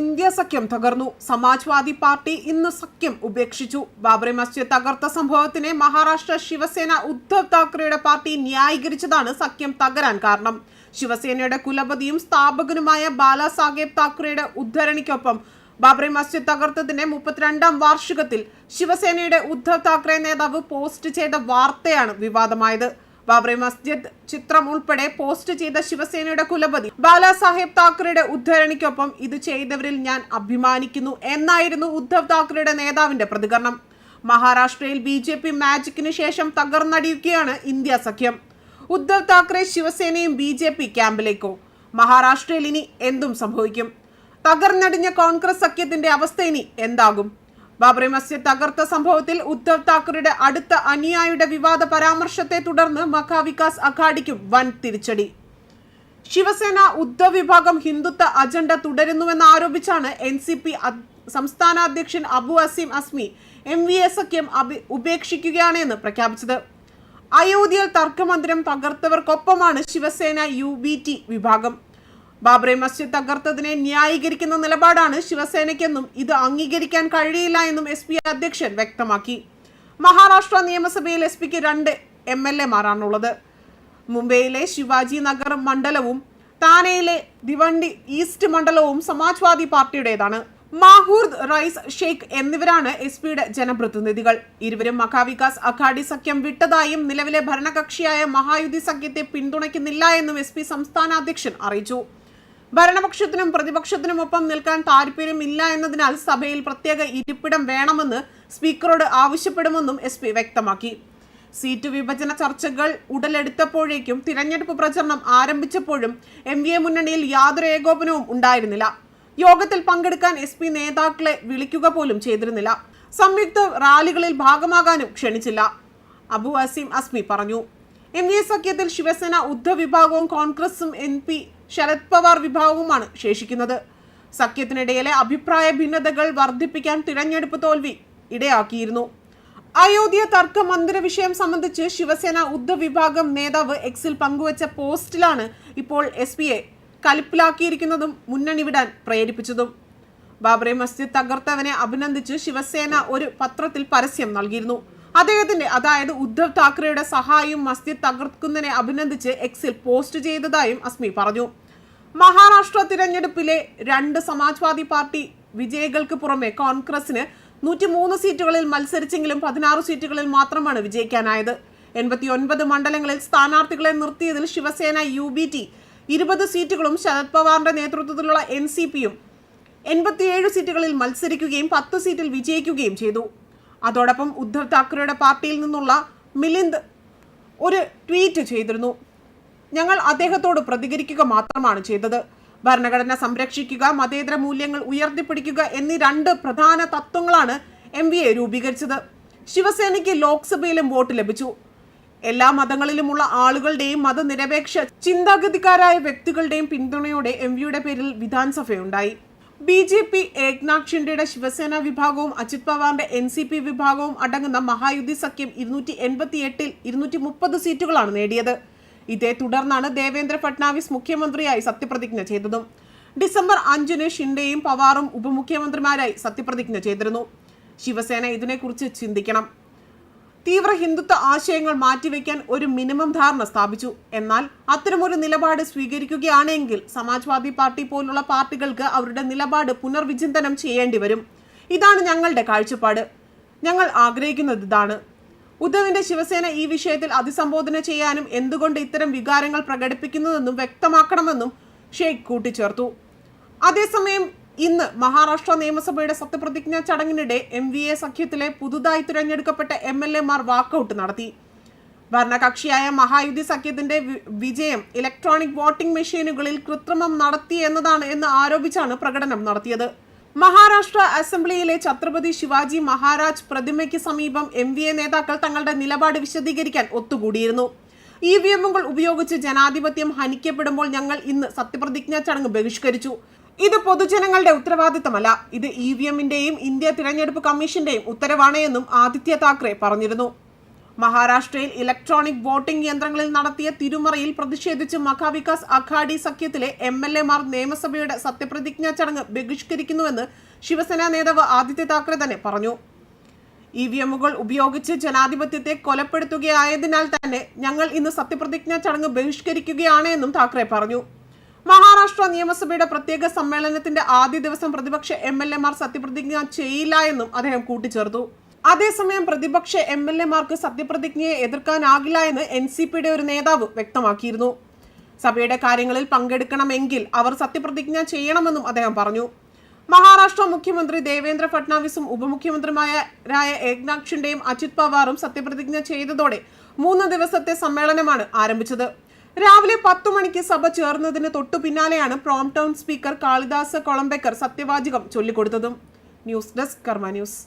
India സഖ്യം തകർന്നു. Samajwadi party ഇന്ന് സഖ്യം ഉപേക്ഷിച്ചു. ബാബറി മസ്ജിദ് തകർത്ത സംഭവത്തിനെ മഹാരാഷ്ട്ര ശിവസേന ഉദ്ധവ് താക്കറെയുടെ പാർട്ടി ന്യായീകരിച്ചതാണ് സഖ്യം തകരാൻ കാരണം. ശിവസേനയുടെ കുലപതിയും സ്ഥാപകനുമായ ബാലാസാഹേബ് താക്കറെയുടെ ഉദ്ധരണിക്കൊപ്പം ബാബറി മസ്ജിദ് തകർത്തതിന്റെ മുപ്പത്തിരണ്ടാം വാർഷികത്തിൽ ശിവസേനയുടെ ഉദ്ധവ് താക്കറെ നേതാവ് പോസ്റ്റ് ചെയ്ത വാർത്തയാണ് വിവാദമായത്. ബാബറി മസ്ജിദ് ചിത്രം ഉൾപ്പെടെ പോസ്റ്റ് ചെയ്ത ശിവസേനയുടെ കുലപതി ബാലാസാഹേബ് താക്കറെയുടെ ഉദ്ധരണിക്കൊപ്പം ഇത് ചെയ്തവരിൽ ഞാൻ അഭിമാനിക്കുന്നു എന്നായിരുന്നു ഉദ്ധവ് താക്കറെയുടെ നേതാവിന്റെ പ്രതികരണം. മഹാരാഷ്ട്രയിൽ ബി ജെ പി മാജിക്കിന് ശേഷം തകർന്നടിയുകയാണ് ഇന്ത്യ സഖ്യം. ഉദ്ധവ് താക്കറെ ശിവസേനയും ബി ജെ പി ക്യാമ്പിലേക്കോ? മഹാരാഷ്ട്രയിൽ ഇനി എന്തും സംഭവിക്കും? തകർന്നടിഞ്ഞ കോൺഗ്രസ് സഖ്യത്തിന്റെ അവസ്ഥ ഇനി എന്താകും? ബാബറി മസ്ജിദ് തകർത്ത സംഭവത്തിൽ ഉദ്ധവ് താക്കറെയുടെ അടുത്ത അനുയായിയുടെ വിവാദ പരാമർശത്തെ തുടർന്ന് മഹാവികാസ് അഘാഡിക്കും വൻ തിരിച്ചടി. ശിവസേന ഉദ്ധവ് വിഭാഗം ഹിന്ദുത്വ അജണ്ട തുടരുന്നുവെന്ന് ആരോപിച്ചാണ് എൻ സി പി സംസ്ഥാന അധ്യക്ഷൻ Abu Asim Azmi M V A സഖ്യം ഉപേക്ഷിക്കുകയാണ് എന്ന് പ്രഖ്യാപിച്ചത്. അയോധ്യയിൽ തർക്കമന്ദിരം തകർത്തവർക്കൊപ്പമാണ് ശിവസേന യു ബി ടി വിഭാഗം. ബാബറി മസ്ജിദ് തകർത്തതിനെ ന്യായീകരിക്കുന്ന നിലപാടാണ് ശിവസേനയ്ക്കെന്നും ഇത് അംഗീകരിക്കാൻ കഴിയില്ല എന്നും എസ് പി അധ്യക്ഷൻ വ്യക്തമാക്കി. മഹാരാഷ്ട്ര നിയമസഭയിൽ എസ് പിക്ക് രണ്ട് എം എൽ എമാരാണുള്ളത് മുംബൈയിലെ ശിവാജി നഗർ മണ്ഡലവും താനെയിലെ ദിവണ്ടി ഈസ്റ്റ് മണ്ഡലവും സമാജ്വാദി പാർട്ടിയുടേതാണ്. മാഹൂർദ് റൈസ് ഷെയ്ഖ് എന്നിവരാണ് എസ് പിയുടെ ജനപ്രതിനിധികൾ. ഇരുവരും മഹാവികാസ് അഘാഡി സഖ്യം വിട്ടതായും നിലവിലെ ഭരണകക്ഷിയായ മഹായുതി സഖ്യത്തെ പിന്തുണയ്ക്കുന്നില്ല എന്നും എസ് സംസ്ഥാന അധ്യക്ഷൻ അറിയിച്ചു. ഭരണപക്ഷത്തിനും പ്രതിപക്ഷത്തിനും ഒപ്പം നിൽക്കാൻ താല്പര്യമില്ല എന്നതിനാൽ സഭയിൽ പ്രത്യേക ഇരിപ്പിടം വേണമെന്ന് സ്പീക്കറോട് ആവശ്യപ്പെടുമെന്നും എസ് പി വ്യക്തമാക്കി. സീറ്റ് വിഭജന ചർച്ചകൾ ഉടലെടുത്തപ്പോഴേക്കും തിരഞ്ഞെടുപ്പ് പ്രചരണം ആരംഭിച്ചപ്പോഴും എം വി എ മുന്നണിയിൽ യാതൊരു ഏകോപനവും ഉണ്ടായിരുന്നില്ല. യോഗത്തിൽ പങ്കെടുക്കാൻ എസ് പി നേതാക്കളെ വിളിക്കുക പോലും ചെയ്തിരുന്നില്ല. സംയുക്ത റാലികളിൽ ഭാഗമാകാനും ക്ഷണിച്ചില്ല. അബു അസീം അസ്മി പറഞ്ഞു. എം വി എ സഖ്യത്തിൽ ശിവസേന ഉദ്ധവ് വിഭാഗവും കോൺഗ്രസും എൻ പി ശരത് പവാർ വിഭാഗവുമാണ് ശേഷിക്കുന്നത്. സഖ്യത്തിനിടയിലെ അഭിപ്രായ ഭിന്നതകൾ വർദ്ധിപ്പിക്കാൻ തിരഞ്ഞെടുപ്പ് തോൽവി ഇടയാക്കിയിരുന്നു. അയോധ്യ തർക്ക മന്ദിര വിഷയം സംബന്ധിച്ച് ശിവസേന ഉദ്ധവ് വിഭാഗം നേതാവ് എക്സിൽ പങ്കുവച്ച പോസ്റ്റിലാണ് ഇപ്പോൾ എസ് പിയെ കലിപ്പിലാക്കിയിരിക്കുന്നതും മുന്നണി വിടാൻ പ്രേരിപ്പിച്ചതും. ബാബറി മസ്ജിദ് തകർത്തവനെ അഭിനന്ദിച്ച് ശിവസേന ഒരു പത്രത്തിൽ പരസ്യം നൽകിയിരുന്നു. അദ്ദേഹത്തിന്റെ അതായത് ഉദ്ധവ് താക്കറെയുടെ സഹായം മസ്ജിദ് തകർക്കുന്നതിനെ അഭിനന്ദിച്ച് എക്സിൽ പോസ്റ്റ് ചെയ്തതായും അസ്മി പറഞ്ഞു. മഹാരാഷ്ട്ര തിരഞ്ഞെടുപ്പിലെ രണ്ട് സമാജ്വാദി പാർട്ടി വിജയികൾക്ക് പുറമെ കോൺഗ്രസിന് നൂറ്റി മൂന്ന് സീറ്റുകളിൽ മത്സരിച്ചെങ്കിലും പതിനാറ് സീറ്റുകളിൽ മാത്രമാണ് വിജയിക്കാനായത്. എൺപത്തി ഒൻപത് മണ്ഡലങ്ങളിൽ സ്ഥാനാർത്ഥികളെ നിർത്തിയതിൽ ശിവസേന യു ബി ടി ഇരുപത് സീറ്റുകളും ശരത് പവാറിന്റെ നേതൃത്വത്തിലുള്ള എൻ സി പിയും എൺപത്തിയേഴ് സീറ്റുകളിൽ മത്സരിക്കുകയും പത്ത് സീറ്റിൽ വിജയിക്കുകയും ചെയ്തു. അതോടൊപ്പം ഉദ്ധവ് താക്കറെയുടെ പാർട്ടിയിൽ നിന്നുള്ള മിലിന്ദ് ഒരു ട്വീറ്റ് ചെയ്തിരുന്നു. ഞങ്ങൾ അദ്ദേഹത്തോട് പ്രതികരിക്കുക മാത്രമാണ് ചെയ്തത്. ഭരണഘടന സംരക്ഷിക്കുക മതേതര മൂല്യങ്ങൾ ഉയർത്തിപ്പിടിക്കുക എന്നീ രണ്ട് പ്രധാന തത്വങ്ങളാണ് എം വി എ രൂപീകരിച്ചത്. ശിവസേനയ്ക്ക് ലോക്സഭയിലും വോട്ട് ലഭിച്ചു. എല്ലാ മതങ്ങളിലുമുള്ള ആളുകളുടെയും മതനിരപേക്ഷ ചിന്താഗതിക്കാരായ വ്യക്തികളുടെയും പിന്തുണയോടെ എം വിയുടെ പേരിൽ വിധാൻസഭയുണ്ടായി ബി ജെ പി ഏക്നാഥ് ഷിൻഡെയുടെ ശിവസേന വിഭാഗവും അജിത് പവാറിന്റെ എൻ സി പി വിഭാഗവും അടങ്ങുന്ന മഹായുദ്ധി സഖ്യം ഇരുന്നൂറ്റി എൺപത്തി എട്ടിൽ ഇരുന്നൂറ്റി മുപ്പത് സീറ്റുകളാണ് നേടിയത്. ഇതേ തുടർന്നാണ് ദേവേന്ദ്ര ഫട്നാവിസ് മുഖ്യമന്ത്രിയായി സത്യപ്രതിജ്ഞ ചെയ്തതും. ഡിസംബർ അഞ്ചിന് ഷിൻഡെയും പവാറും ഉപമുഖ്യമന്ത്രിമാരായി സത്യപ്രതിജ്ഞ ചെയ്തിരുന്നു. ശിവസേന ഇതിനെക്കുറിച്ച് ചിന്തിക്കണം. തീവ്ര ഹിന്ദുത്വ ആശയങ്ങൾ മാറ്റിവെക്കാൻ ഒരു മിനിമം ധാരണ സ്ഥാപിച്ചു. എന്നാൽ അത്തരമൊരു നിലപാട് സ്വീകരിക്കുകയാണെങ്കിൽ സമാജ്വാദി പാർട്ടി പോലുള്ള പാർട്ടികൾക്ക് അവരുടെ നിലപാട് പുനർവിചിന്തനം ചെയ്യേണ്ടി വരും. ഇതാണ് ഞങ്ങളുടെ കാഴ്ചപ്പാട്. ഞങ്ങൾ ആഗ്രഹിക്കുന്നത് ഇതാണ്. ഉദ്ധവിന്റെ ശിവസേന ഈ വിഷയത്തിൽ അതിസംബോധന ചെയ്യാനും എന്തുകൊണ്ട് ഇത്തരം വികാരങ്ങൾ പ്രകടിപ്പിക്കുന്നതെന്നും വ്യക്തമാക്കണമെന്നും ഷെയ്ഖ് കൂട്ടിച്ചേർത്തു. അതേസമയം ഇന്ന് മഹാരാഷ്ട്ര നിയമസഭയുടെ സത്യപ്രതിജ്ഞാ ചടങ്ങിനിടെ എം വി എ സഖ്യത്തിലെ പുതുതായി തിരഞ്ഞെടുക്കപ്പെട്ട എം എൽ എമാർ വാക്കൌട്ട് നടത്തി. ഭരണകക്ഷിയായ മഹായുദ്ധി സഖ്യത്തിന്റെ വിജയം ഇലക്ട്രോണിക് വോട്ടിംഗ് മെഷീനുകളിൽ കൃത്രിമം നടത്തി എന്നതാണ് എന്ന് ആരോപിച്ചാണ് പ്രകടനം നടത്തിയത്. മഹാരാഷ്ട്ര അസംബ്ലിയിലെ ഛത്രപതി ശിവാജി മഹാരാജ് പ്രതിമയ്ക്ക് സമീപം എം വി എ നേതാക്കൾ തങ്ങളുടെ നിലപാട് വിശദീകരിക്കാൻ ഒത്തുകൂടിയിരുന്നു. ഇ വി എമ്മുകൾ ഉപയോഗിച്ച് ജനാധിപത്യം ഹനിക്കപ്പെടുമ്പോൾ ഞങ്ങൾ ഇന്ന് സത്യപ്രതിജ്ഞാ ചടങ്ങ് ബഹിഷ്കരിച്ചു. ഇത് പൊതുജനങ്ങളുടെ ഉത്തരവാദിത്തമല്ല. ഇത് ഇ വി എമ്മിന്റെയും ഇന്ത്യ തിരഞ്ഞെടുപ്പ് കമ്മീഷന്റെയും ഉത്തരവാണ് എന്നും ആദിത്യ താക്കറെ പറഞ്ഞിരുന്നു. മഹാരാഷ്ട്രയിൽ ഇലക്ട്രോണിക് വോട്ടിംഗ് യന്ത്രങ്ങളിൽ നടത്തിയ തിരുമറയിൽ പ്രതിഷേധിച്ച് മഹാവികാസ് അഘാഡി സഖ്യത്തിലെ എം എൽ എമാർ നിയമസഭയുടെ സത്യപ്രതിജ്ഞാ ചടങ്ങ് ബഹിഷ്കരിക്കുന്നുവെന്ന് ശിവസേന നേതാവ് ആദിത്യ താക്കറെ തന്നെ പറഞ്ഞു. ഇ വി എമ്മുകൾ ഉപയോഗിച്ച് ജനാധിപത്യത്തെ കൊലപ്പെടുത്തുകയായതിനാൽ തന്നെ ഞങ്ങൾ ഇന്ന് സത്യപ്രതിജ്ഞാ ചടങ്ങ് ബഹിഷ്കരിക്കുകയാണ് എന്നും താക്കറെ പറഞ്ഞു. മഹാരാഷ്ട്ര നിയമസഭയുടെ പ്രത്യേക സമ്മേളനത്തിന്റെ ആദ്യ ദിവസം പ്രതിപക്ഷ എം എൽ എമാർ സത്യപ്രതിജ്ഞ ചെയ്യില്ല എന്നും അദ്ദേഹം കൂട്ടിച്ചേർത്തു. അതേസമയം പ്രതിപക്ഷ എം എൽ എമാർക്ക് സത്യപ്രതിജ്ഞയെ എതിർക്കാനാകില്ല എന്ന് എൻ സി പിയുടെ ഒരു നേതാവ് വ്യക്തമാക്കിയിരുന്നു. സഭയുടെ കാര്യങ്ങളിൽ പങ്കെടുക്കണമെങ്കിൽ അവർ സത്യപ്രതിജ്ഞ ചെയ്യണമെന്നും അദ്ദേഹം പറഞ്ഞു. മഹാരാഷ്ട്ര മുഖ്യമന്ത്രി ദേവേന്ദ്ര ഫട്നാവിസും ഉപമുഖ്യമന്ത്രിമാരായ ഏക്നാഥ് ഷിൻഡെയും അജിത് പവാറും സത്യപ്രതിജ്ഞ ചെയ്തതോടെ മൂന്ന് ദിവസത്തെ സമ്മേളനമാണ് ആരംഭിച്ചത്. രാവിലെ പത്തു മണിക്ക് സഭ ചേർന്നതിന് തൊട്ടു പിന്നാലെയാണ് പ്രോംടൗൺ സ്പീക്കർ കാളിദാസ് കൊളംബേക്കർ സത്യവാചകം ചൊല്ലിക്കൊടുത്തതും. News desk Karma news.